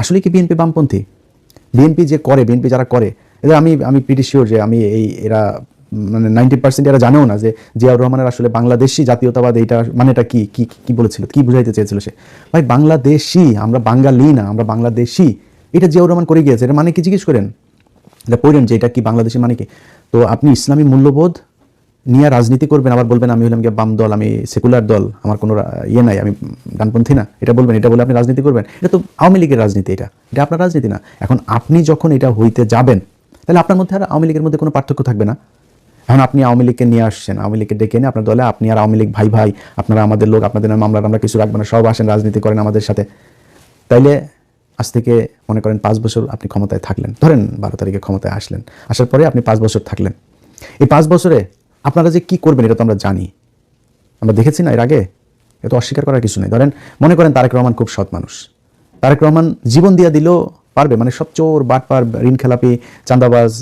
আসলে কি বিএনপি বামপন্থী? বিএনপি যে করে বিএনপি যারা করে, এদের আমি আমি প্রিটি শিওর যে আমি এই, এরা মানে নাইনটি পার্সেন্ট এরা জানেও না যে জিয়াউর রহমানের আসলে বাংলাদেশি জাতীয়তাবাদ এইটা, মানেটা কি কি কি বলেছিল, কি বুঝাইতে চেয়েছিল সে? ভাই, বাংলাদেশি, আমরা বাঙালি না, আমরা বাংলাদেশি। এটা জিয়াউর রহমান করে গিয়েছে, এটা মানে কি জিজ্ঞেস করেন? এটা পড়েন যে এটা কি বাংলাদেশি মানে কি? তো আপনি ইসলামী মূল্যবোধ নিয়ে রাজনীতি করবেন, আবার বলবেন, আমি হলাম গিয়ে বাম দল, আমি সেকুলার দল, আমার কোনো ইয়ে নাই, আমি ডানপন্থী না। এটা বলবেন, এটা বলে আপনি রাজনীতি করবেন। এটা তো আওয়ামী লীগের রাজনীতি এটা এটা আপনার রাজনীতি না। এখন আপনি যখন এটা হইতে যাবেন, তাহলে আপনার মধ্যে আর আওয়ামী লীগের মধ্যে কোনো পার্থক্য থাকবে না। এখন আপনি আওয়ামী লীগকে নিয়ে আসছেন, আওয়ামী লীগকে ডেকে এনে আপনার দলে আপনি আর আওয়ামী লীগ ভাই ভাই, আপনারা আমাদের লোক, আপনাদের মামলা আমরা কিছু রাখব না, সব আসেন, রাজনীতি করেন আমাদের সাথে। তাইলে আজ থেকে মনে করেন পাঁচ বছর আপনি ক্ষমতায় থাকলেন। ধরেন বারো তারিখে ক্ষমতায় আসলেন, আসার পরে আপনি পাঁচ বছর থাকলেন। এই পাঁচ বছরে আপনারা যে কি করবেন, এটা তো আমরা জানি। আমরা দেখেছি না এর আগে? এত অস্বীকার করার কিছু নেই। ধরেন, মনে করেন তারেক রহমান খুব সৎ মানুষ। তারেক রহমান জীবন দিয়া দিলেও পারবে মানে সব চোর, বাটপার, ঋণ খেলাপি, চাঁদাবাজ,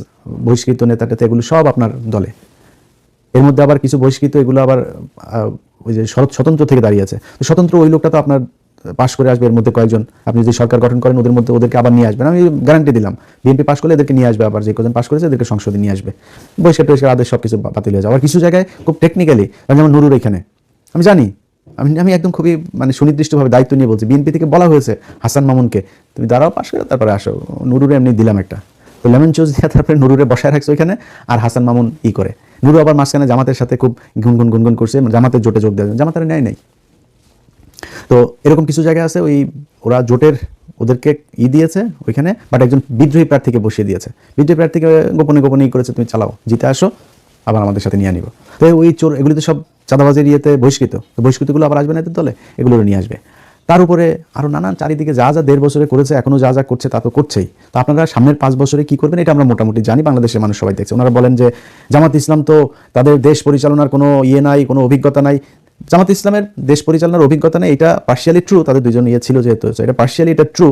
বহিষ্কৃত নেতা টেতা, এগুলো সব আপনার দলে। এর মধ্যে আবার কিছু বহিষ্কৃত, এগুলো আবার ওই যে স্বতন্ত্র থেকে দাঁড়িয়ে আছে। তো স্বতন্ত্র ওই লোকটা তো আপনার পাশ করে আসবে, এর মধ্যে কয়েকজন। আপনি যদি সরকার গঠন করেন, ওদের মধ্যে ওদেরকে আবার নিয়ে আসবেন। আমি গ্যারান্টি দিলাম। বিএনপি পাশ করলে এদেরকে নিয়ে আসবে আবার। যে কজন পাশ করেছে, এদেরকে সংসদে নিয়ে আসবে। বহিষ্কার টহিষ্কার আদেশ সব কিছু বাতিল হয়ে যাবে। আর কিছু জায়গায় খুব টেকনিক্যালি যেমন নুরুর এখানে, আমি জানি, আমি আমি একদম খুবই মানে সুনির্দিষ্টভাবে দায়িত্ব নিয়ে বলছি। বিএনপি থেকে বলা হয়েছে, হাসান মামুনকে, তুমি দাঁড়াও, পাশ করে তারপরে আসো। নুরুরে এমনি দিলাম একটা। তো লেমন চোজ দিয়ে তারপরে নুরুরে বসায় রাখছে ওইখানে, আর হাসান মামুন ই করে। নুরু আবার মাঝখানে জামাতের সাথে খুব গুনগুন গুনগুন করছে, জামাতের জোটে যোগ দেওয়া জামাতের ন্যায় নেই। তো এরকম কিছু জায়গা আছে, ওই ওরা জোটের ওদেরকে ই দিয়েছে ওইখানে বাট একজন বিদ্রোহী প্রার্থীকে বসিয়ে দিয়েছে। বিদ্রোহী প্রার্থীকে গোপনে গোপনে ই করেছে, তুমি চালাও, জিতে আসো, আবার আমাদের সাথে নিয়ে নিব। তো ওই চোর, এগুলি তো সব চাঁদাবাজের ইয়েতে বহিষ্কৃত। তো বহিষ্কৃতগুলো আবার আসবে না এদের দলে? এগুলো নিয়ে আসবে। তার উপরে আরও নানান, চারিদিকে যা যা দেড় বছরে করেছে এখনও যা যা করছে তা তো করছেই। তো আপনারা সামনের পাঁচ বছরে কি করবেন? এটা আমরা মোটামুটি জানি, বাংলাদেশের মানুষ সবাই দেখছে। ওনারা বলেন যে, জামাত ইসলাম তো তাদের দেশ পরিচালনার কোনো ইয়ে নাই, কোনো অভিজ্ঞতা নাই। জামাত ইসলামের দেশ পরিচালনার অভিজ্ঞতা নেই, এটা পার্শিয়ালি ট্রু তাদের দুজন ইয়ে ছিল যেহেতু এটা পার্শিয়ালি এটা ট্রু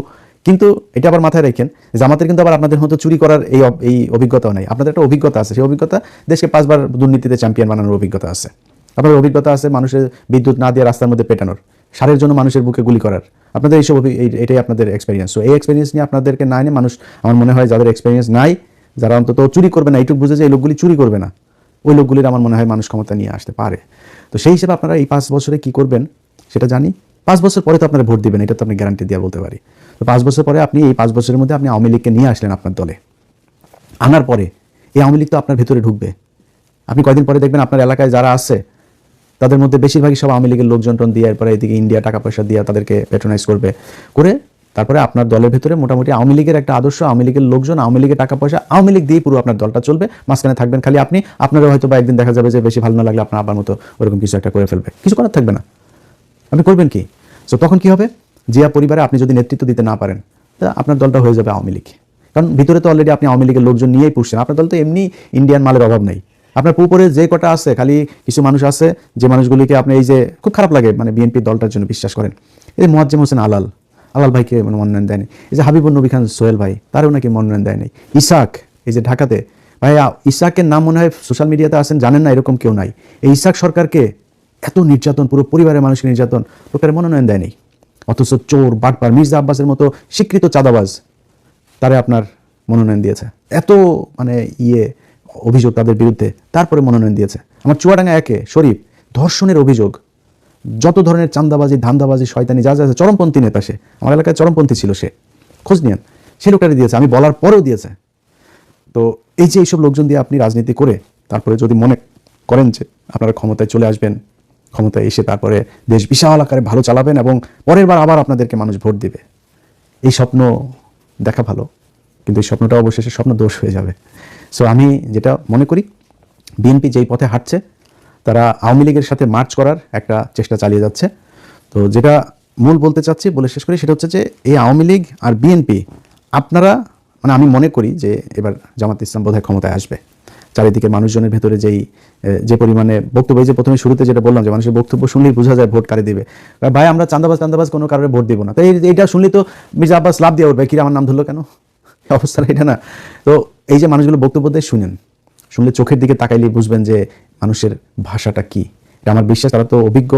কিন্তু এটা আবার মাথায় রাখেন, জামাতের কিন্তু আবার আপনাদের মতো চুরি করার এই এই অভিজ্ঞতাও নাই। আপনাদের একটা অভিজ্ঞতা আছে, সেই অভিজ্ঞতা দেশকে পাঁচবার দুর্নীতিতে চ্যাম্পিয়ন বানানোর অভিজ্ঞতা আছে। আপনাদের অভিজ্ঞতা আছে মানুষের বিদ্যুৎ না দিয়ে রাস্তার মধ্যে পেটানোর, সারের জন্য মানুষের বুকে গুলি করার। আপনাদের এইসব এটাই আপনাদের এক্সপিরিয়েন্স সো এই এক্সপিরিয়েন্স নিয়ে আপনাদেরকে না এনে মানুষ, আমার মনে হয় যাদের এক্সপিরিয়েন্স নাই, যারা অন্তত চুরি করবে না, এইটুকু বুঝে যে এই লোকগুলি চুরি করবে না, ওই লোকগুলির আমার মনে হয় মানুষ ক্ষমতা নিয়ে আসতে পারে। তো সেই হিসেবে আপনারা এই পাঁচ বছরে কি করবেন সেটা জানি। পাঁচ বছর পরে তো আপনারা ভোট দিবেন, এটা তো আপনি গ্যারান্টি দিয়ে বলতে পারি। তো পাঁচ বছর পরে আপনি এই পাঁচ বছরের মধ্যে আপনি আওয়ামী লীগকে নিয়ে আসলেন আপনার দলে। আনার পরে এই আওয়ামী লীগ তো আপনার ভেতরে ঢুকবে। আপনি কয়দিন পরে দেখবেন আপনার এলাকায় যারা আছে, তাদের মধ্যে বেশিরভাগই সব আওয়ামী লীগের লোকজন টোন দিয়ে এরপরে এদিকে ইন্ডিয়া টাকা পয়সা দিয়ে তাদেরকে প্যাট্রোনাইজ করবে। করে তারপরে আপনার দলের ভেতরে মোটামুটি আওয়ামী লীগের একটা আদর্শ, আওয়ামী লীগের লোকজন, আওয়ামী লীগের টাকা পয়সা, আওয়ামী লীগ দিয়ে পুরো আপনার দলটা চলবে। মাঝখানে থাকবেন খালি আপনি। আপনারও হয়তো বা একদিন দেখা যাবে যে বেশি ভালো না লাগলে আপনার আবার মতো ওরকম কিছু একটা করে ফেলবে। কিছু করার থাকবে না। আপনি করবেন কি? সো তখন কি হবে? জিয়া পরিবারে আপনি যদি নেতৃত্ব দিতে না পারেন, তা আপনার দলটা হয়ে যাবে আওয়ামী লীগ। কারণ ভিতরে তো অলরেডি আপনি আওয়ামী লীগের লোকজন নিয়েই পুষছেন। আপনার দল তো এমনি ইন্ডিয়ান মালের অভাব নেই। আপনার পুকুরে যে কটা আছে, খালি কিছু মানুষ আছে, যে মানুষগুলিকে আপনি এই যে খুব খারাপ লাগে মানে বিএনপি দলটার জন্য বিশ্বাস করেন। এই মোয়াজ্জেম হোসেন আলাল আলাল ভাইকে মানে মনোনয়ন দেয়নি। এই যে হাবিবুর নবী খান সোহেল ভাই, তারও নাকি মনোনয়ন দেয়নি। ইসাক, এই যে ঢাকাতে ভাই ইসাকের নাম মনে হয় সোশ্যাল মিডিয়াতে আছেন, জানেন না, এরকম কেউ নাই। এই ইসাক সরকারকে এত নির্যাতন, পুরো পরিবারের মানুষকে নির্যাতন, লোকের মনোনয়ন দেয়নি। অথচ চোর, বাটপার, মির্জা আব্বাসের মতো স্বীকৃত চাঁদাবাজ তারে আপনার মনোনয়ন দিয়েছে। এত মানে ইয়ে অভিযোগ তাদের বিরুদ্ধে, তারপরে মনোনয়ন দিয়েছে। আমার চুয়াডাঙ্গা একে, শরীফ, ধর্ষণের অভিযোগ। যত ধরনের চান্দাবাজি ধান্দাবাজি, শয়তানি, যা যা আছে, চরমপন্থী নেতা সে, আমার এলাকায় চরমপন্থী ছিল সে। খোঁজ নিয়েন। সে লোকটারে দিয়েছে, আমি বলার পরেও দিয়েছে। তো এই যে এইসব লোকজন দিয়ে আপনি রাজনীতি করে, তারপরে যদি মনে করেন যে আপনারা ক্ষমতায় চলে আসবেন, ক্ষমতায় এসে তারপরে দেশ বিশাল আকারে ভালো চালাবেন এবং পরের বার আবার আপনাদেরকে মানুষ ভোট দিবে। এই স্বপ্ন দেখা ভালো, কিন্তু এই স্বপ্নটা অবশেষে স্বপ্ন দোষ হয়ে যাবে। সো আমি যেটা মনে করি, বিএনপি যেই পথে হাঁটছে তারা আওয়ামী লীগের সাথে মার্চ করার একটা চেষ্টা চালিয়ে যাচ্ছে। তো যেটা মূল বলতে চাচ্ছি, বলে শেষ করি, সেটা হচ্ছে যে এই আওয়ামী লীগ আর বিএনপি, আপনারা মানে আমি মনে করি যে এবার জামাত ইসলাম বোধহয় ক্ষমতায় আসবে। চারিদিকে মানুষজনের ভেতরে যেই যে পরিমাণে বক্তব্য যে প্রথমে শুরুতে যেটা বললাম যে মানুষের বক্তব্য শুনলেই বোঝা যায় ভোট কারে দিবে। ভাই, আমরা চান্দাবাজ চান্দাবাজ কোনো কারণে ভোট দিব না। তো এই, এইটা শুনলেই তো মির্জা আব্বাস লাভ দিয়ে উঠবে। কি আমার নাম ধরলো কেন? অবস্থাটা এটা না। তো এই যে মানুষগুলো বক্তব্য দিয়ে, শুনেন। শুনলে চোখের দিকে তাকাইলেই বুঝবেন যে মানুষের ভাষাটা কি। আমার বিশ্বাস, তারা তো অভিজ্ঞ,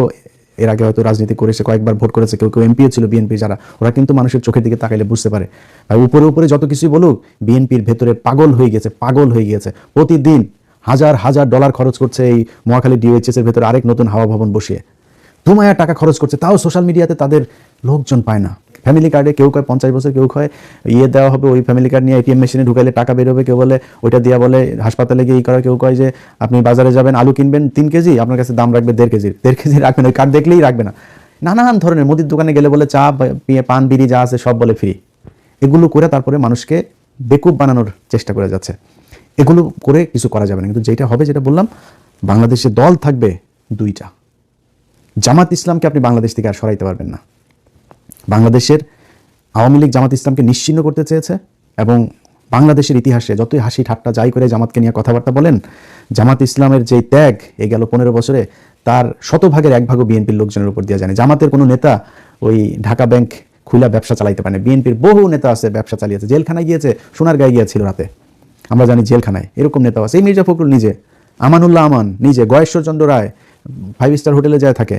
এর আগে হয়তো রাজনীতি করেছে কয়েকবার ভোট করেছে, কেউ কেউ এমপিও ছিল বিএনপি যারা, ওরা কিন্তু মানুষের চোখের দিকে তাকাইলে বুঝতে পারে। আর উপরে উপরে যত কিছুই বলুক, বিএনপির ভেতরে পাগল হয়ে গেছে, পাগল হয়ে গিয়েছে। প্রতিদিন হাজার হাজার ডলার খরচ করছে এই মহাখালী ডিওএইচএস এর ভেতরে আরেক নতুন হাওয়া ভবন বসিয়ে। দুমায়া টাকা খরচ করছে, তাও সোশ্যাল মিডিয়াতে তাদের লোকজন পায় না। ফ্যামিলি কার্ডে কেউ কয় পঞ্চাশ বছর কেউ কয় ইয়ে দেওয়া হবে, ওই ফ্যামিলি কার্ড নিয়ে এটিএম মেশিনে ঢুকাইলে টাকা বেরোবে কেউ বলে ওইটা দেওয়া বলে হাসপাতালে গিয়ে ই করা, কেউ কয় যে আপনি বাজারে যাবেন, আলু কিনবেন তিন কেজি, আপনার কাছে দাম রাখবে দেড় কেজির দেড় কেজি রাখবেন ওই কার্ড দেখলেই রাখবে না। নানান ধরনের মুদির দোকানে গেলে বলে চা পান, বিড়ি যা আছে সব বলে ফ্রি এগুলো করে তারপরে মানুষকে বেকুব বানানোর চেষ্টা করে যাচ্ছে। এগুলো করে কিছু করা যাবে না, কিন্তু যেটা হবে যেটা বললাম, বাংলাদেশে দল থাকবে দুইটা। জামাত ইসলামকে আপনি বাংলাদেশ থেকে আর সরাইতে পারবেন না। বাংলাদেশের আওয়ামী লীগ জামাত ইসলামকে নিশ্চিন্ন করতে চেয়েছে এবং বাংলাদেশের ইতিহাসে যতই হাসি ঠাট্টা যাই করে জামাতকে নিয়ে কথাবার্তা বলেন, জামাত ইসলামের যে ত্যাগ এই গেল পনেরো বছরে, তার শতভাগের এক ভাগও বিএনপির লোকজনের উপর দেওয়া জানে জামাতের কোনো নেতা ওই ঢাকা ব্যাংক খুলা ব্যবসা চালাইতে পারে বিএনপির বহু নেতা আছে, ব্যবসা চালিয়েছে, জেলখানায় গিয়েছে সোনার গায়ে গিয়েছিল রাতে। আমরা জানি জেলখানায় এরকম নেতা আছে। এই মির্জা ফখরুল নিজে, আমানুল্লাহ আমান নিজে, গয়েশ্বরচন্দ্র রায়, ফাইভ স্টার হোটেলে যায় থাকে।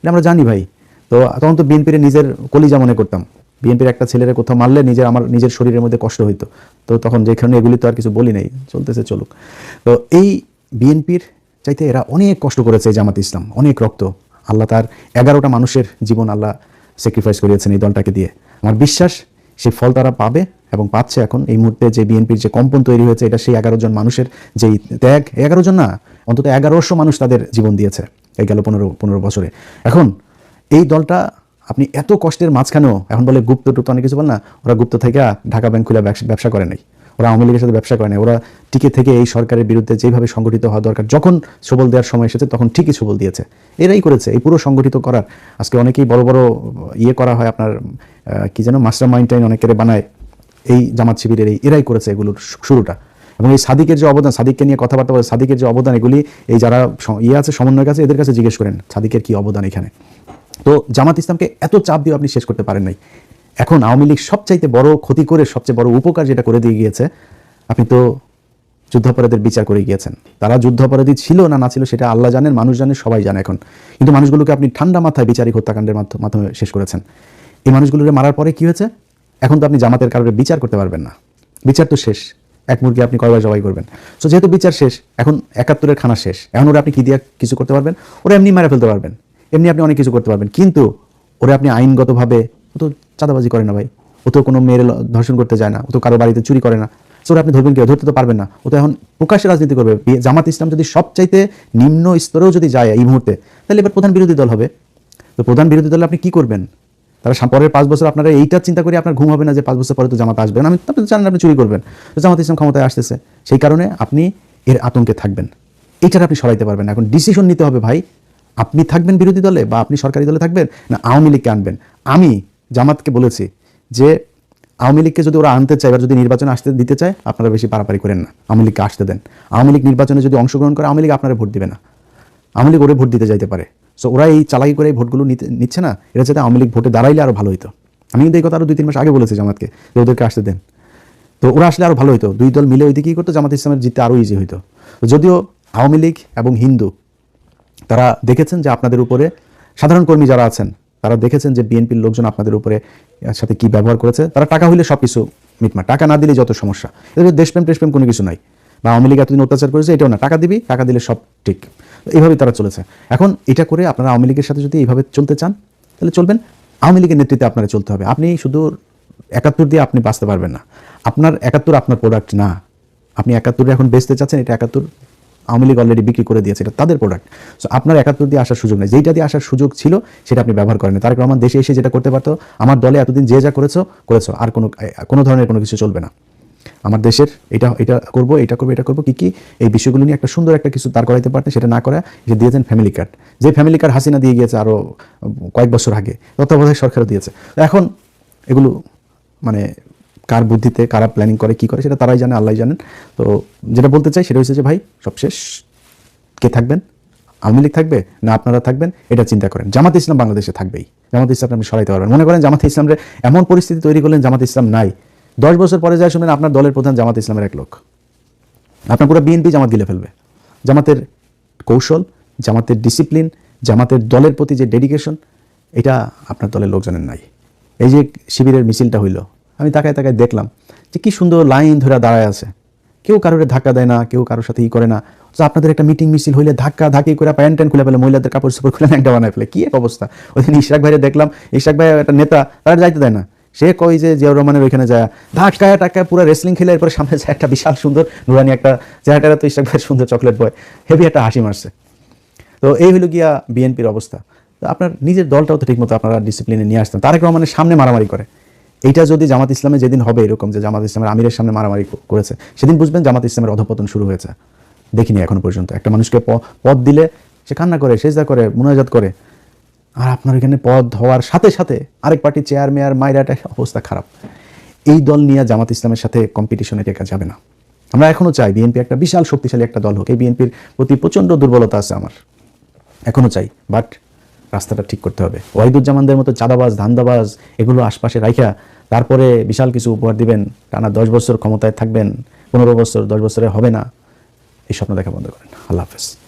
এটা আমরা জানি ভাই। তো তখন তো বিএনপির নিজের কলিজা মনে করতাম। বিএনপির একটা ছেলের কোথাও মারলে নিজের আমার, নিজের শরীরের মধ্যে কষ্ট হইতো। তো তখন যেখানে এগুলি তো আর কিছু বলি নাই, চলতেছে, চলুক। তো এই বিএনপির চাইতে এরা অনেক কষ্ট করেছে জামাত ইসলাম, অনেক রক্ত। আল্লাহ তার এগারোটা মানুষের জীবন আল্লাহ স্যাক্রিফাইস করিয়েছেন এই দলটাকে দিয়ে। আমার বিশ্বাস সেই ফল তারা পাবে এবং পাচ্ছে এখন। এই মুহূর্তে যে বিএনপির যে কম্পন তৈরি হয়েছে, এটা সেই এগারো জন মানুষের যেই ত্যাগ, এগারো জন না, অন্তত এগারোশো মানুষ তাদের জীবন দিয়েছে এই গেল পনেরো পনেরো বছরে। এখন এই দলটা আপনি এত কষ্টের মাঝখানেও, এখন বলে গুপ্ত টুপ্ত অনেক কিছু বল না, ওরা গুপ্ত থেকে ঢাকা ব্যাংক খুলে ব্যবসা- করে নাই। ওরা আওয়ামী লীগের সাথে ব্যবসা করে নাই। ওরা টিকে থেকে এই সরকারের বিরুদ্ধে যেভাবে সংগঠিত হওয়া দরকার, যখন সবল দেওয়ার সময় এসেছে, তখন ঠিকই সবল দিয়েছে। এরাই করেছে, এই পুরো সংগঠিত করার। আজকে অনেকেই বড় বড় ইয়ে করা হয় আপনার কি যেন মাস্টার মাইন্ড টাইন অনেকের বানায়। এই জামাত শিবিরের এই, এরাই করেছে এগুলোর শুরুটা। এবং এই সাদিকের যে অবদান, সাদিককে নিয়ে কথাবার্তা বলে, সাদিকের যে অবদান, এগুলি, এই যারা ইয়ে আছে সমন্বয় কাছে এদের কাছে জিজ্ঞেস করেন, সাদিকের কি অবদান এখানে? তো জামাত ইসলামকে এত চাপ দিয়ে আপনি শেষ করতে পারেন নাই। এখন আওয়ামী লীগ সবচাইতে বড় ক্ষতি করে, সবচেয়ে বড় উপকার যেটা করে দিয়ে গিয়েছে, আপনি তো যুদ্ধাপরাধের বিচার করে গিয়েছেন। তারা যুদ্ধাপরাধী ছিল না না ছিল সেটা আল্লাহ জানেন, মানুষ জানে, সবাই জানে এখন। কিন্তু মানুষগুলোকে আপনি ঠান্ডা মাথায় বিচারিক হত্যাকাণ্ডের মাধ্য- মাধ্যমে শেষ করেছেন। এই মানুষগুলোকে মারার পরে কি হয়েছে? এখন তো আপনি জামাতের কারণে বিচার করতে পারবেন না। বিচার তো শেষ। এক মুরগি আপনি কয়বার জবাই করবেন। সো যেহেতু বিচার শেষ, এখন একাত্তরের খানা শেষ। এখন ওরা আপনি কি দিয়ে কিছু করতে পারবেন? ওরা এমনি মারা ফেলতে পারবেন। এমনি আপনি অনেক কিছু করতে পারবেন। কিন্তু ওরা আপনি আইনগতভাবে, ও তো চাঁদাবাজি করে না ভাই। ও তো কোনো মেয়ের ধর্ষণ করতে যায় না। ও তো কারও বাড়িতে চুরি করে না। সো আপনি ধরবেন কেউ ধরতে তো পারবেন না। ও তো এখন প্রকাশ্যে রাজনীতি করবে। জামাত ইসলাম যদি সবচাইতে নিম্ন স্তরেও যদি যায় এই মুহূর্তে, তাহলে এবার প্রধান বিরোধী দল হবে। তো প্রধান বিরোধী দলে আপনি কি করবেন? তারা পরের পাঁচ বছর আপনারা এইটা চিন্তা করে আপনার ঘুম হবে না যে পাঁচ বছর পরে তো জামাত আসবে না। আমি আপনি জানেন আপনি চুরি করবেন। তো জামাত ইসলাম ক্ষমতায় আসতেছে। সেই কারণে আপনি এর আতঙ্কে থাকবেন। এইটার আপনি সরাইতে পারবেন। এখন ডিসিশন নিতে হবে ভাই। আপনি থাকবেন বিরোধী দলে বা আপনি সরকারি দলে থাকবেন, না, আওয়ামী লীগকে আনবেন। আমি জামাতকে বলেছি যে, আওয়ামী লীগকে যদি ওরা আনতে চায় এবার যদি নির্বাচনে আসতে দিতে চায়, আপনারা বেশি পারাপারি করেন না। আওয়ামী লীগকে আসতে দেন। আওয়ামী লীগ নির্বাচনে যদি অংশগ্রহণ করে, আওয়ামী লীগ আপনারা ভোট দিবে না। আওয়ামী লীগ ওরে ভোট দিতে যাইতে পারে। সো ওরা এই চালাকি করে এই ভোটগুলো নিতে, নিচ্ছে না। এটা যাতে আওয়ামী লীগ ভোটে দাঁড়াইলে আরও ভালো হতো আমি কিন্তু এই কথা আরও দুই তিন মাস আগে বলেছি জামাতকে যে, ওদেরকে আসতে দেন। তো ওরা আসলে আরও ভালো হতো দুই দল মিলে ওই দিকেই করতো, জামাত ইসলামের জিততে আরও ইজি হতো যদিও আওয়ামী লীগ এবং হিন্দু তারা দেখেছেন যে আপনাদের উপরে সাধারণ কর্মী যারা আছেন, তারা দেখেছেন যে বিএনপির লোকজন আপনাদের উপরে সাথে কি ব্যবহার করেছে। তারা টাকা হইলে সব কিছু মিটমা টাকা না দিলে যত সমস্যা। এদের দেশপ্রেম, টেশপ্রেম কোনো কিছু নাই। বা আওয়ামী লীগ এতদিন অত্যাচার করেছে, এটাও না। টাকা দিবি, টাকা দিলে সব ঠিক। এইভাবেই তারা চলেছে। এখন এটা করে আপনারা আওয়ামী লীগের সাথে যদি এইভাবে চলতে চান, তাহলে চলবেন। আওয়ামী লীগের নেতৃত্বে আপনারা চলতে হবে। আপনি শুধু একাত্তর দিয়ে আপনি বাঁচতে পারবেন না। আপনার একাত্তর আপনার প্রোডাক্ট না। আপনি একাত্তরে এখন বেচতে চাচ্ছেন, এটা একাত্তর আওয়ামী লীগ অলরেডি বিক্রি করে দিয়েছে, এটা তাদের প্রোডাক্ট সো আপনার একাত্তর দিয়ে আসার সুযোগ নেই। যেইটা দিয়ে আসার সুযোগ ছিল, সেটা আপনি ব্যবহার করেন তারেক রহমান দেশে এসে যেটা করতে পারতো, আমার দলে এতদিন যে যা করেছ করেছ। আর কোনো কোনো ধরনের কোনো কিছু চলবে না। আমার দেশের এটা এটা করব, এটা করব এটা করব, কি কি, এই বিষয়গুলো নিয়ে একটা সুন্দর একটা কিছু তার করাইতে পারতেন, সেটা না করে, যে দিয়েছেন ফ্যামিলি কার্ড যে ফ্যামিলি কার্ড হাসিনা দিয়ে গিয়েছে আরও কয়েক বছর আগে, তত্ত্বাবধায়ক সরকারও দিয়েছে। এখন এগুলো মানে কার বুদ্ধিতে, কারা প্ল্যানিং করে, কি করে, সেটা তারাই জানে আল্লাহ জানেন। তো যেটা বলতে চাই, সেটা হচ্ছে যে ভাই সবশেষ কে থাকবেন? আওয়ামী লীগ থাকবে? না, আপনারা থাকবেন? এটা চিন্তা করেন। জামাত ইসলাম বাংলাদেশে থাকবেই। জামাত ইসলাম আপনি সরাইতে পারবেন। মনে করেন জামাত ইসলামের এমন পরিস্থিতি তৈরি করলেন জামাত ইসলাম নাই। দশ বছর পরে যায় শুনবেন আপনার দলের প্রধান জামাত ইসলামের এক লোক। আপনার পুরো বিএনপি জামাত গিলে ফেলবে। জামাতের কৌশল, জামাতের ডিসিপ্লিন জামাতের দলের প্রতি যে ডেডিকেশন এটা আপনার দলের লোকজনের নাই। এই যে শিবিরের মিছিলটা হইল আমি তাকায় তাকায় দেখলাম যে কি সুন্দর লাইন ধরে দাঁড়ায় আছে। কেউ কারোর ধাক্কা দেয় না, কেউ কারোর সাথে ই করে না। তো আপনাদের একটা মিটিং মিছিল হইলে ধাক্কা ধাক্কি করে প্যান্ট ট্যান্ট খুলে ফেলে, মহিলাদের কাপড় চোপড় খুলে একটা বানায় ফেলে। কি এক অবস্থা। ওই দিন ইশরাক ভাইরে দেখলাম, ইশাক ভাই একটা নেতা, তারা যাইতে দেয় না। সে কই যে জিয়াউর রহমানের ওইখানে যায়। ধাক্কায় টাক্কায় পুরো রেসলিং খেলে এরপরে সামনে যায় একটা বিশাল সুন্দর নুরানি একটা চেহারাটা তো ইশরাক ভাইয়ের সুন্দর চকলেট বয় হেভি একটা হাসি মারছে। তো এই হলো গিয়া বিএনপির অবস্থা। তো আপনার নিজের দলটাও তো ঠিকমতো আপনারা ডিসিপ্লিনে নিয়ে আসতেন। তারেক রহমানের সামনে মারামারি করে। এইটা যদি জামাত ইসলামে যেদিন হবে এরকম যে জামাত ইসলামের আমিরের সামনে মারামারি করেছে, সেদিন বুঝবেন জামাত ইসলামের অধপতন শুরু হয়েছে। দেখিনি এখনও পর্যন্ত। একটা মানুষকে পদ দিলে সে কান্না করে, সেজদা করে, মুনাজাত করে। আর আপনার এখানে পদ হওয়ার সাথে সাথে আরেক পার্টি চেয়ার, মেয়ার মাইরাটা অবস্থা খারাপ। এই দল নিয়ে জামাত ইসলামের সাথে কম্পিটিশনে টেকা যাবে না। আমরা এখনও চাই বিএনপি একটা বিশাল শক্তিশালী একটা দল হোক। এই বিএনপির প্রতি প্রচণ্ড দুর্বলতা আছে আমার। এখনও চাই। বাট রাস্তাটা ঠিক করতে হবে। ওয়াহিদুজ্জামানদের মতো চাঁদাবাজ, ধান্দাবাজ এগুলো আশপাশে রাইখা, তারপরে বিশাল কিছু উপহার দিবেন। টানা দশ বছর ক্ষমতায় থাকবেন, পনেরো বছর, দশ বছরে হবে না। এই স্বপ্ন দেখা বন্ধ করেন। আল্লাহ হাফেজ।